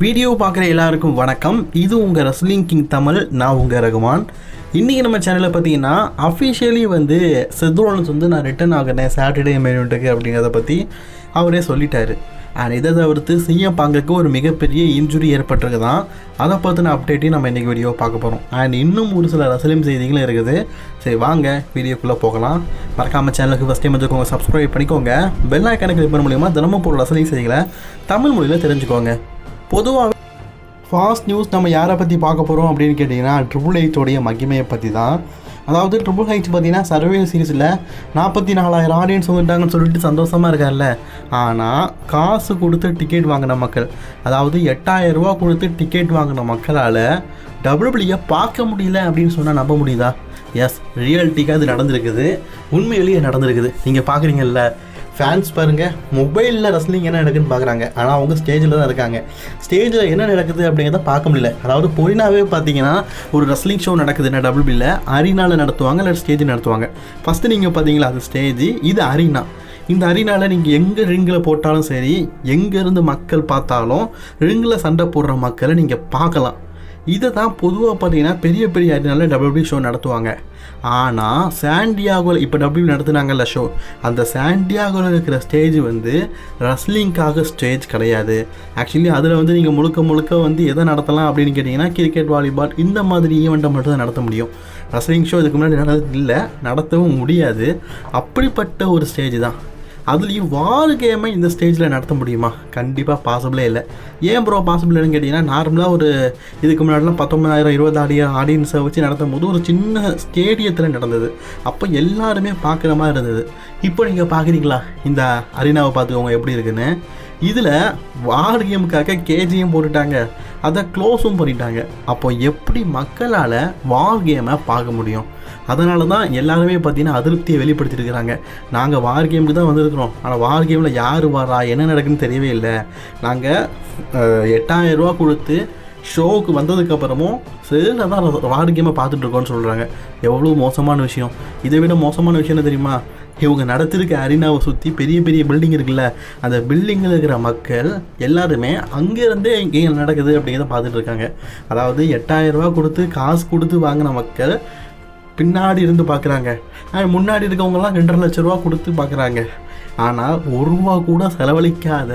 Video பார்க்குற எல்லாருக்கும் வணக்கம். இது உங்கள் ரஸ்லிங் கிங் தமிழ் நான் உங்கள் ரகுமான். இன்றைக்கி நம்ம சேனலில் பார்த்தீங்கன்னா அஃபிஷியலி வந்து செத்ரோலன்ஸ் வந்து நான் ரிட்டர்ன் ஆகினேன் சாட்டர்டே மெயின்ட்டுக்கு அப்படிங்கிறத பற்றி அவரே சொல்லிட்டாரு. அண்ட் இதை தவிர்த்து சிஎம் பாங்குக்கு ஒரு மிகப்பெரிய இன்ஜுரி ஏற்பட்டிருக்கு தான் அதை பற்றின அப்டேட்டையும் நம்ம இன்றைக்கி வீடியோ பார்க்க போகிறோம் அண்ட் இன்னும் ஒரு சில ரசலிம் செய்திகளும் இருக்குது. சரி வாங்க வீடியோக்குள்ளே போகலாம். மறக்காமல் சேனலுக்கு ஃபஸ்ட் டைம் வந்துக்கோங்க சப்ஸ்கிரைப் பண்ணிக்கோங்க. பெல் ஐக்கானை கிளிக் பண்ண மூலியமாக தினமும் போகிற ரசலிங் செய்திகளை தமிழ் மொழியில் தெரிஞ்சுக்கோங்க. பொதுவாக ஃபாஸ்ட் நியூஸ் நம்ம யாரை பற்றி பார்க்க போகிறோம் அப்படின்னு கேட்டிங்கன்னா ட்ரிபிள் ஹெச்சோடைய மகிமையை பற்றி தான் அதாவது ட்ரிபிள் ஹெச் பார்த்தீங்கன்னா சர்வே சீரீஸில் நாற்பத்தி நாலாயிரம் ஆடியன்ஸ் வந்துட்டாங்கன்னு சொல்லிட்டு சந்தோஷமாக இருக்கார்ல. ஆனால் காசு கொடுத்து டிக்கெட் வாங்கின மக்கள் அதாவது எட்டாயிரம் ரூபா கொடுத்து டிக்கெட் வாங்கின மக்களால் டபிள்யூபிள்யூ பார்க்க முடியல அப்படின்னு சொன்னால் நம்ப முடியுதா? எஸ் ரியாலிட்டிக்காக அது நடந்திருக்குது. உண்மையிலேயே நடந்திருக்குது. நீங்கள் பார்க்குறீங்கல்ல ஃபேன்ஸ் பாருங்கள் மொபைலில் ரஸ்லிங் என்ன நடக்குதுன்னு பார்க்குறாங்க ஆனால் அவங்க ஸ்டேஜில் தான் இருக்காங்க. ஸ்டேஜில் என்ன நடக்குது அப்படிங்கிறத பார்க்க முடியல. அதாவது பொரினாவே பார்த்தீங்கன்னா ஒரு ரஸ்லிங் ஷோ நடக்குதுன்னா டபுள்பியில் அரினாவில் நடத்துவாங்க இல்லை ஸ்டேஜ் நடத்துவாங்க. ஃபஸ்ட்டு நீங்கள் பார்த்தீங்களா அது ஸ்டேஜ் இது அரினா. இந்த அரினாவில் நீங்கள் எங்கே ரிங்கில் போட்டாலும் சரி எங்கேருந்து மக்கள் பார்த்தாலும் ரிங்கில் சண்டை போடுற மக்களை நீங்கள் பார்க்கலாம். இதை தான் பொதுவாக பார்த்தீங்கன்னா பெரிய பெரிய அரினால டபிள்யூபி ஷோ நடத்துவாங்க. ஆனால் சாண்டியாகோவில் இப்போ டபிள்யூ நடத்துனாங்கல்ல ஷோ அந்த சாண்டியாகோவில் இருக்கிற ஸ்டேஜ் வந்து ரஸ்லிங்காக ஸ்டேஜ் கிடையாது. ஆக்சுவலி அதில் வந்து நீங்கள் முழுக்க முழுக்க வந்து எதை நடத்தலாம் அப்படின்னு கேட்டிங்கன்னா கிரிக்கெட் வாலிபால் இந்த மாதிரி ஈவெண்ட்டை மட்டும் தான் நடத்த முடியும். ரஸ்லிங் ஷோ இதுக்கு முன்னாடி நடந்தது இல்லை நடத்தவும் முடியாது. அப்படிப்பட்ட ஒரு ஸ்டேஜ் தான். அதுலேயும் வார் கேமை இந்த ஸ்டேஜில் நடத்த முடியுமா? கண்டிப்பாக பாசிபிளே இல்லை. ஏன் ப்ரோ பாசிபிள் இல்லைன்னு கேட்டிங்கன்னா நார்மலாக ஒரு இதுக்கு முன்னாடிலாம் பத்தொன்பதாயிரம் இருபதாயிரம் ஆடியன்ஸை வச்சு நடத்தும் போது ஒரு சின்ன ஸ்டேடியத்தில் நடந்தது. அப்போ எல்லாருமே பார்க்குற மாதிரி இருந்தது. இப்போ நீங்கள் பார்க்குறீங்களா? இந்த அரினாவை பார்த்துக்கோங்க எப்படி இருக்குன்னு. இதில் வார் கேமுக்காக கேஜியும் போட்டுட்டாங்க. அதை க்ளோஸும் பண்ணிட்டாங்க. அப்போ எப்படி மக்களால் வார் கேமை பார்க்க முடியும்? அதனால தான் எல்லாருமே பார்த்தீங்கன்னா அதிருப்தியை வெளிப்படுத்திருக்கிறாங்க நாங்கள் வார் கேமுக்கு தான் வந்திருக்கிறோம். ஆனால் வார் கேமில் யார் வரா? என்ன நடக்குன்னு தெரியவே இல்லை. நாங்கள் எட்டாயிரம் ரூபா கொடுத்து ஷோவுக்கு வந்ததுக்கப்புறமும் சரியில் தான் வார் கேமை பார்த்துட்ருக்கோன்னு சொல்கிறாங்க எவ்வளோ மோசமான விஷயம். இதை விட மோசமான விஷயம் என்ன தெரியுமா? இவங்க நடத்திருக்க அரினாவை சுற்றி பெரிய பெரிய பில்டிங் இருக்குல்ல அந்த பில்டிங்கில் இருக்கிற மக்கள் எல்லாருமே அங்கேருந்தே இங்கே நடக்குது அப்படிங்கிறத பார்த்துட்டு இருக்காங்க. அதாவது எட்டாயிரம் ரூபா கொடுத்து காசு கொடுத்து வாங்கின மக்கள் பின்னாடி இருந்து பார்க்குறாங்க. முன்னாடி இருக்கவங்கலாம் ரெண்டரை லட்ச ரூபா கொடுத்து பார்க்குறாங்க. ஆனால் ஒரு ரூபா கூட செலவழிக்காத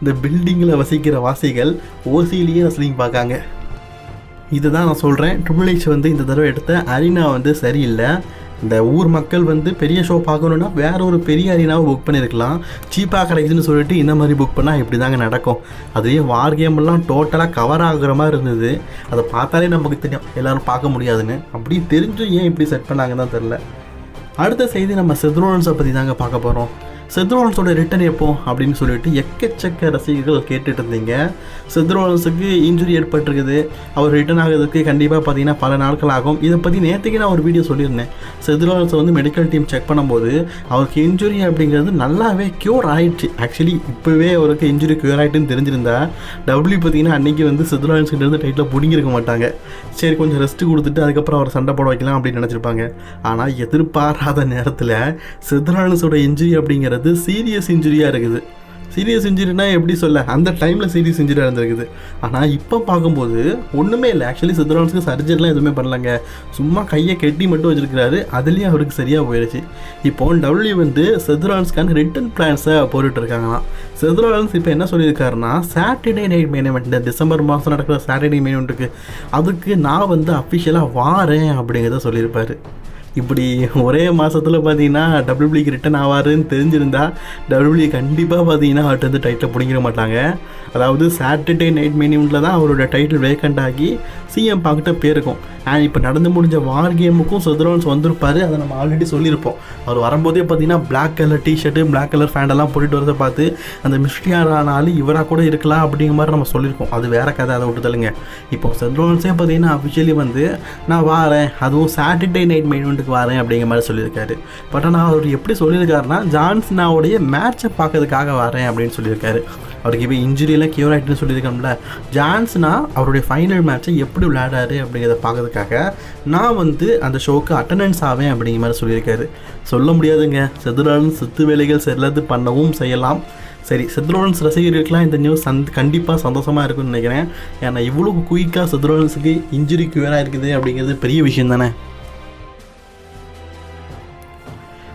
இந்த பில்டிங்கில் வசிக்கிற வாசிகள் ஓசியிலேயே ரெஸ்லிங் பார்க்காங்க. இதுதான் நான் சொல்கிறேன் ட்ரிபிள் ஹெச் வந்து இந்த தடவை எடுத்த அரினா வந்து சரியில்லை. இந்த ஊர் மக்கள் வந்து பெரிய ஷோ பார்க்கணுன்னா வேற ஒரு பெரிய அரினாவை புக் பண்ணியிருக்கலாம். சீப்பாக கிடைக்குதுன்னு சொல்லிட்டு இந்த மாதிரி புக் பண்ணால் இப்படி தாங்க நடக்கும். அதுவே வார் கேம்லாம் டோட்டலாக கவர் ஆகுற மாதிரி இருந்தது. அதை பார்த்தாலே நமக்கு தெரியும். எல்லோரும் பார்க்க முடியாதுன்னு. அப்படி தெரிஞ்சும் ஏன் இப்படி செட் பண்ணாங்கன்னு தான் தெரில அடுத்த செய்தி நம்ம செத்ரோன்ஸை பற்றி தாங்க பார்க்க போகிறோம் செத்ரோலன்ஸோட ரிட்டர்ன் எப்போ அப்படின்னு சொல்லிட்டு எக்கச்சக்க ரசிகர்கள் கேட்டுட்டு இருந்தீங்க. செத்ரோலன்ஸுக்கு இன்ஜுரி ஏற்பட்டிருக்குது. அவர் ரிட்டன் ஆகிறதுக்கு கண்டிப்பாக பார்த்தீங்கன்னா பல நாட்கள் ஆகும். இதை பற்றி நேற்றுக்கு நான் ஒரு வீடியோ சொல்லியிருந்தேன். செத்ரோலன்ஸை வந்து மெடிக்கல் டீம் செக் பண்ணும்போது அவருக்கு இன்ஜுரி அப்படிங்கிறது நல்லாவே க்யூர் ஆயிடுச்சு. ஆக்சுவலி இப்போவே அவருக்கு இன்ஜுரி க்யூர் ஆகிட்டுன்னு தெரிஞ்சிருந்தா டபிள்யூ பார்த்தீங்கன்னா அன்றைக்கி வந்து செத்ரோலன்ஸ் டைட்டில் பிடிங்கிருக்க மாட்டாங்க. சரி கொஞ்சம் ரெஸ்ட் கொடுத்துட்டு அதுக்கப்புறம் அவர் சண்டை போட வைக்கலாம் அப்படின்னு நினச்சிருப்பாங்க. ஆனால் எதிர்பாராத நேரத்தில் செத்ரோலன்ஸோட இன்ஜுரி அப்படிங்கிறது அது சீரியஸ் இன்ஜுரியாக இருக்குது. சீரியஸ் இன்ஜுரினா எப்படி சொல்ல? அந்த டைமில் சீரியஸ் இன்ஜுரியாக இருந்திருக்குது ஆனால் இப்போ பார்க்கும்போது ஒன்றுமே இல்லை. ஆக்சுவலி சித்ரான்ஸுக்கு சர்ஜரிலாம் எதுவுமே பண்ணலங்க. சும்மா கையை கெட்டி மட்டும் வச்சிருக்கிறாரு. அதுலேயும் அவருக்கு சரியாக போயிடுச்சு இப்போ டபிள்யூ வந்து செத்ரான்ஸ்க்கான ரிட்டன் பிளான்ஸை போட்டுட்டு இருக்காங்களாம் செத்ரான்ஸ் இப்போ என்ன சொல்லியிருக்காருன்னா சாட்டர்டே நைட் மெயின் இந்த டிசம்பர் மாதம் நடக்கிற சாட்டர்டே மெயின் அதுக்கு நான் வந்து அஃபிஷியலாக வாரேன் அப்படிங்கிறத சொல்லியிருப்பார். இப்படி ஒரே மாதத்தில் பார்த்தீங்கன்னா டபிள்யூபிளிக்கு ரிட்டன் ஆவாருன்னு தெரிஞ்சிருந்தா டபிள்யூபிளி கண்டிப்பாக பார்த்தீங்கன்னா அவர்கிட்ட வந்து டைட்டில் பிடிங்கிற மாட்டாங்க. அதாவது சாட்டர்டே நைட் மெனியூனில் தான் அவரோட டைட்டில் வேக்கண்ட் ஆகி சிஎம் பார்க்கிட்ட போயிருக்கும். அண்ட் இப்போ நடந்து முடிஞ்ச வார் கேமுக்கும் சுதரோன்ஸ் வந்திருப்பார். அதை நம்ம ஆல்ரெடி சொல்லியிருப்போம். அவர் வரும்போதே பார்த்தீங்கன்னா black colour T-shirt black colour ஃபேண்டெல்லாம் போட்டுட்டு வரதை பார்த்து அந்த மிஸ்டியாரானாலும் இவராக கூட இருக்கலாம் அப்படிங்கிற மாதிரி நம்ம சொல்லியிருக்கோம். அது வேற கதை அதை விட்டு தள்ளுங்க. இப்போ செத்ரோன்ஸே பார்த்தீங்கன்னா அஃபிஷியலி வந்து நான் வாரேன். அதுவும் சாட்டர்டே நைட் மெயின்மெண்ட்டுக்கு வரேன் அப்படிங்கிற மாதிரி சொல்லியிருக்காரு. பட் ஆனால் அவர் எப்படி சொல்லியிருக்காருன்னா ஜான்ஸ்னாவுடைய மேட்சை பார்க்கறதுக்காக வரேன் அப்படின்னு சொல்லியிருக்காரு. அவருக்கு இப்போ இன்ஜுரியெல்லாம் கியூர் ஆகிட்டுன்னு சொல்லியிருக்கோம்ல. ஜான்ஸ்னா அவருடைய ஃபைனல் மேட்ச்சை எப்படி விளையாடாரு அப்படிங்கிறத பார்க்கறதுக்காக நான் வந்து அந்த ஷோக்கு அட்டண்டன்ஸ் ஆவேன் அப்படிங்கிற மாதிரி சொல்லியிருக்காரு. சொல்ல முடியாதுங்க. செதுராலும் சித்து வேலைகள் செல்லது பண்ணவும் செய்யலாம். சரி செத்ரோலன்ஸ் ரசிகர்களுக்கெலாம் இந்த நியூஸ் சந்த் கண்டிப்பாக சந்தோஷமாக இருக்கும்னு நினைக்கிறேன். ஏன்னா இவ்வளோ குயிக்காக செத்ரோலன்ஸுக்கு இன்ஜுரி கியூராக இருக்குது அப்படிங்கிறது பெரிய விஷயம் தானே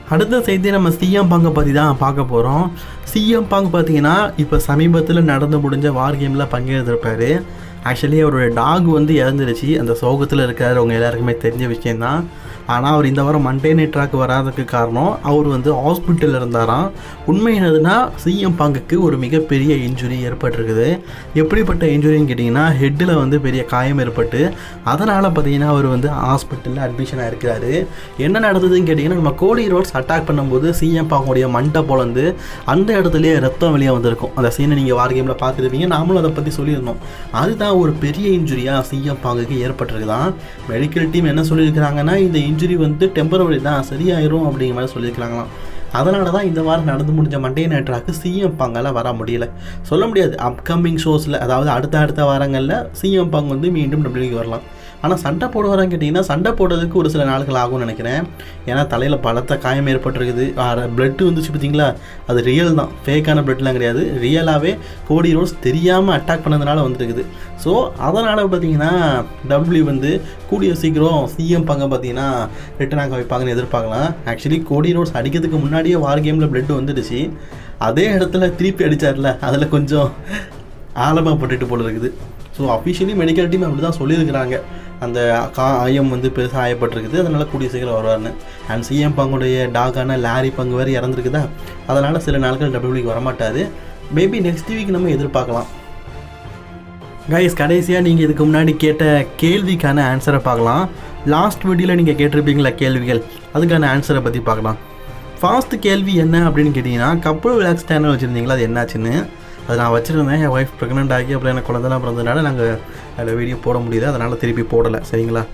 அடுத்த செய்தி நம்ம சிஎம் பாங்கை பற்றி தான் பார்க்க போகிறோம் சிஎம் பாங் பார்த்தீங்கன்னா இப்போ சமீபத்தில் நடந்து முடிஞ்ச வார் கேமில் பங்கேற்றிருப்பார். ஆக்சுவலி அவரோட டாக் வந்து இறந்துருச்சு அந்த சோகத்தில் இருக்கிறவங்க எல்லாருக்குமே தெரிஞ்ச விஷயந்தான் ஆனால் அவர் இந்த வாரம் மண்டே நைட் ட்ராக் வராததுக்கு காரணம் அவர் வந்து ஹாஸ்பிட்டலில் இருந்தாராம். உண்மை என்னதுன்னா சிஎம் பாங்குக்கு ஒரு மிகப்பெரிய இன்ஜுரி ஏற்பட்டிருக்குது. எப்படிப்பட்ட இன்ஜுரின்னு கேட்டிங்கன்னா ஹெட்டில் வந்து பெரிய காயம் ஏற்பட்டு அதனால் பார்த்தீங்கன்னா அவர் வந்து ஹாஸ்பிட்டலில் அட்மிஷனாக இருக்கிறாரு. என்ன நடந்ததுன்னு கேட்டிங்கன்னா நம்ம கோடி ரோட்ஸ் அட்டாக் பண்ணும்போது சிஎம் பாங்குடைய மண்டை பொழந்து அந்த இடத்துலேயே ரத்தம் வெளியே வந்திருக்கும். அந்த சீனை நீங்கள் வார் கேமில் பார்த்துருப்பீங்க. நாமளும் அதை பற்றி சொல்லியிருந்தோம். அதுதான் ஒரு பெரிய இன்ஜுரியாக சிஎம் பாங்குக்கு ஏற்பட்டிருக்குதான். மெடிக்கல் டீம் என்ன சொல்லியிருக்கிறாங்கன்னா இந்த இன்ஜுரி வந்து டெம்பரவரி தான் சரியாயிரும் அப்படிங்கிற மாதிரி சொல்லியிருக்கிறாங்களாம். அதனால தான் இந்த வாரம் நடந்து முடிஞ்ச மண்டே நைட்ராக்கு சிஎம் பாங்கால் வர முடியல. சொல்ல முடியாது அப்கமிங் ஷோஸில் அதாவது அடுத்த அடுத்த வாரங்களில் சிஎம் பாங் வந்து மீண்டும் டபிள்யூக்கு வரலாம். ஆனால் சண்டை போடுவாரான்னு கேட்டிங்கன்னா சண்டை போடுறதுக்கு ஒரு சில நாட்கள் ஆகும்னு நினைக்கிறேன். ஏன்னா தலையில் பலத்த காயம் ஏற்பட்டிருக்குது. பிளட்டு வந்துச்சு பார்த்தீங்களா? அது ரியல் தான். ஃபேக்கான பிளட்லாம் கிடையாது. ரியலாகவே கோடி ரோஸ் தெரியாமல் அட்டாக் பண்ணதுனால வந்துருக்குது. ஸோ அதனால் பார்த்தீங்கன்னா டபிள்யூ வந்து கூடிய சீக்கிரம் சிஎம் பங்க பார்த்தீங்கன்னா ரிட்டன் ஆக வைப்பாங்கன்னு எதிர்பார்க்கலாம். ஆக்சுவலி கோடி ரோஸ் அடிக்கிறதுக்கு முன்னாடியே வார் கேமில் பிளட் வந்துடுச்சு. அதே இடத்துல திருப்பி அடித்தார்ல அதில் கொஞ்சம் ஆழமாக போட்டுட்டு போல இருக்குது ஸோ அஃபிஷியலி மெடிக்கல் டீம் அப்படி தான் சொல்லியிருக்கிறாங்க. அந்த கா ஆயம் வந்து பெருசாக ஆயப்பட்டிருக்குது. அதனால் கூடிய சீக்கிரம் வருவார்னு. அண்ட் சிஎம் பங்குடைய டாகான லாரி பங்கு வேறு இறந்துருக்குதா? அதனால் சில நாட்கள் டபிள்யூக்கு வரமாட்டாது மேபி நெக்ஸ்ட் வீக் நம்ம எதிர்பார்க்கலாம். கைஸ் கடைசியாக நீங்கள் இதுக்கு முன்னாடி கேட்ட கேள்விக்கான ஆன்சரை பார்க்கலாம். லாஸ்ட் வீடியோவில் நீங்கள் கேட்டிருப்பீங்களா கேள்விகள்? அதுக்கான ஆன்சரை பற்றி பார்க்கலாம். ஃபாஸ்ட் கேள்வி என்ன அப்படின்னு கேட்டிங்கன்னா கப்பல் விளாக்ஸ் சேனல் வச்சுருந்தீங்களா? அது என்னாச்சுன்னு? அது நான் வச்சுருந்தேன். என் ஒய்ஃப் ப்ரெக்னென்ட் ஆகி அப்புறம் எனக்கு குழந்தைலாம் பிறந்ததுனால நாங்கள் அதில் வீடியோ போட முடியுது அதனால் திருப்பி போடலை. சரிங்களா?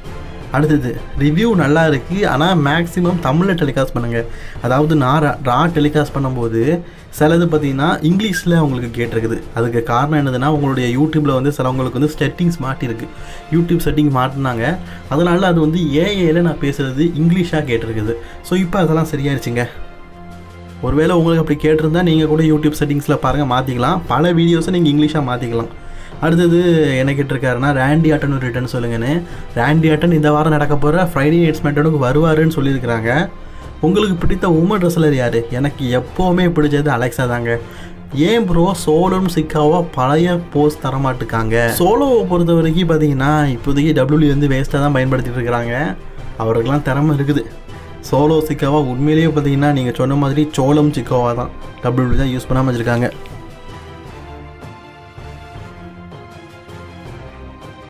அடுத்தது ரிவ்யூ நல்லா இருக்குது ஆனால் மேக்ஸிமம் தமிழில் டெலிகாஸ்ட் பண்ணுங்கள் அதாவது நான் ரா- டெலிகாஸ்ட் பண்ணும்போது சிலது பார்த்தீங்கன்னா இங்கிலீஷில் அவங்களுக்கு கேட்டிருக்குது. அதுக்கு காரணம் என்னதுன்னா உங்களுடைய யூடியூப்பில் வந்து சிலவங்களுக்கு வந்து செட்டிங்ஸ் மாட்டிருக்கு. யூடியூப் செட்டிங் மாட்டினாங்க. அதனால அது வந்து ஏஏல நான் பேசுகிறது இங்கிலீஷாக கேட்டிருக்குது. ஸோ இப்போ அதெல்லாம் சரியாயிருச்சுங்க. ஒருவேளை உங்களுக்கு அப்படி கேட்டிருந்தா நீங்கள் கூட யூடியூப் செட்டிங்ஸில் பாருங்கள் மாற்றிக்கலாம் பல வீடியோஸை நீங்கள் இங்கிலீஷாக மாற்றிக்கலாம் அடுத்தது என்ன கேட்டிருக்காருன்னா ரேண்டி ஆட்டன் ரிட்டர்ன் சொல்லுங்கன்னு. ரேண்டி ஆட்டன் இந்த வாரம் நடக்க போகிற ஃப்ரைடே நைட்ஸ் மேட்டனுக்கு வருவாருன்னு சொல்லியிருக்கிறாங்க. உங்களுக்கு பிடித்த உமன் ரெஸ்லர் யார்? எனக்கு எப்போவுமே பிடிச்சது அலெக்ஸா தாங்க. ஏன் ப்ரோ சோலோன்னு சிக்காவா பழைய போஸ் தரமாட்டுக்காங்க. சோலோவை பொறுத்த வரைக்கும் பார்த்தீங்கன்னா இப்போதைக்கு டபிள்யூ வந்து வேஸ்ட்டாக தான் பயன்படுத்திட்டு இருக்கிறாங்க அவருக்கெல்லாம் திறமை இருக்குது. சோலோ சிக்காவா உண்மையிலேயே பார்த்தீங்கன்னா நீங்கள் சொன்ன மாதிரி சோளம் சிக்காவா தான். டபிள்யூ தான் யூஸ் பண்ணாமல் வச்சுருக்காங்க.